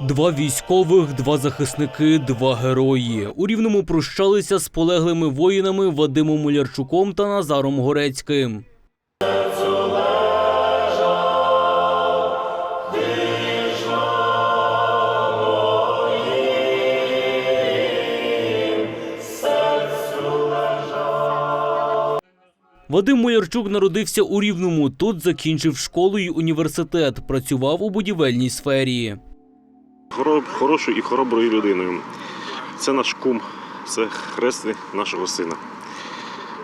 Два військових, два захисники, два герої. У рівному прощалися з полеглими воїнами Вадимом Мулярчуком та Назаром Горецьким. Вадим Мулярчук народився у Рівному. Тут закінчив школу й університет. Працював у будівельній сфері. Хоро- хорошою і хороброю людиною. Це наш кум, це хресний нашого сина.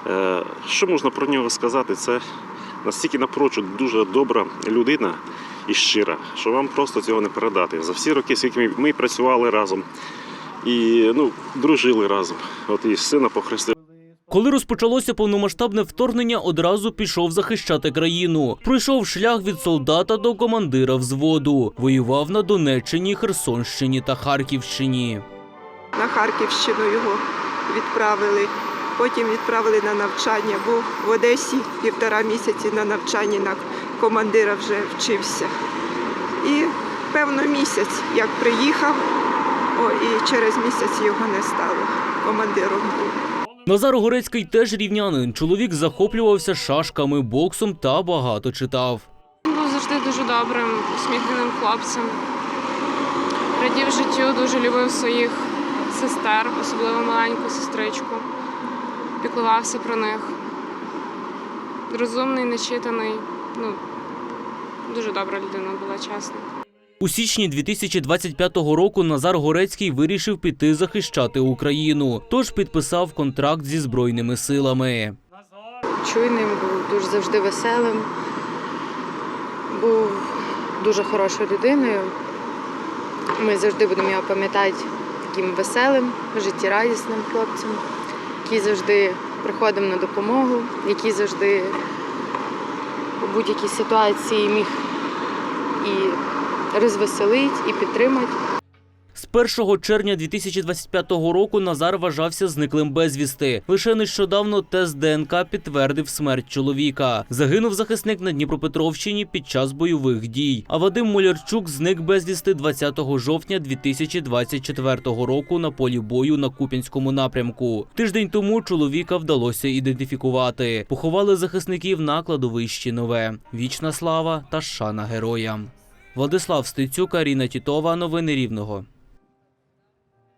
Е, Що можна про нього сказати? Це настільки напрочуд дуже добра людина і щира, що вам просто цього не передати. За всі роки, скільки ми, працювали разом і ну, дружили разом. От і сина похрестив. Коли розпочалося повномасштабне вторгнення, одразу пішов захищати країну. Пройшов шлях від солдата до командира взводу. Воював на Донеччині, Херсонщині та Харківщині. на Харківщину його відправили. Потім відправили на навчання. Був в Одесі півтора місяці на навчанні на командира вже вчився. І певно місяць, як приїхав, о, і через місяць його не стало. Командиром був. Назар Горецький теж рівнянин. Чоловік захоплювався шашками, боксом та багато читав. Він був завжди дуже добрим, усміхненим хлопцем. Радів життю, дуже любив своїх сестер, особливо маленьку сестричку. Піклувався про них. Розумний, начитаний. Ну, дуже добра людина була, чесно. У січні 2025 року Назар Горецький вирішив піти захищати Україну, тож підписав контракт зі збройними силами. чуйним, був дуже завжди веселим, був дуже хорошою людиною. Ми завжди будемо його пам'ятати таким веселим, життєрадісним хлопцем, який завжди приходив на допомогу, який завжди у будь-якій ситуації міг і розвеселити, і підтримати. З 1 червня 2025 року Назар вважався зниклим безвісти. Лише нещодавно тест ДНК підтвердив смерть чоловіка. Загинув захисник на Дніпропетровщині під час бойових дій. А Вадим Молярчук зник безвісти 20 жовтня 2024 року на полі бою на Куп'янському напрямку. Тиждень тому чоловіка вдалося ідентифікувати. Поховали захисників на кладовищі нове. Вічна слава та шана героям. Владислав Стецюк, Аріна Тітова. Новини Рівного.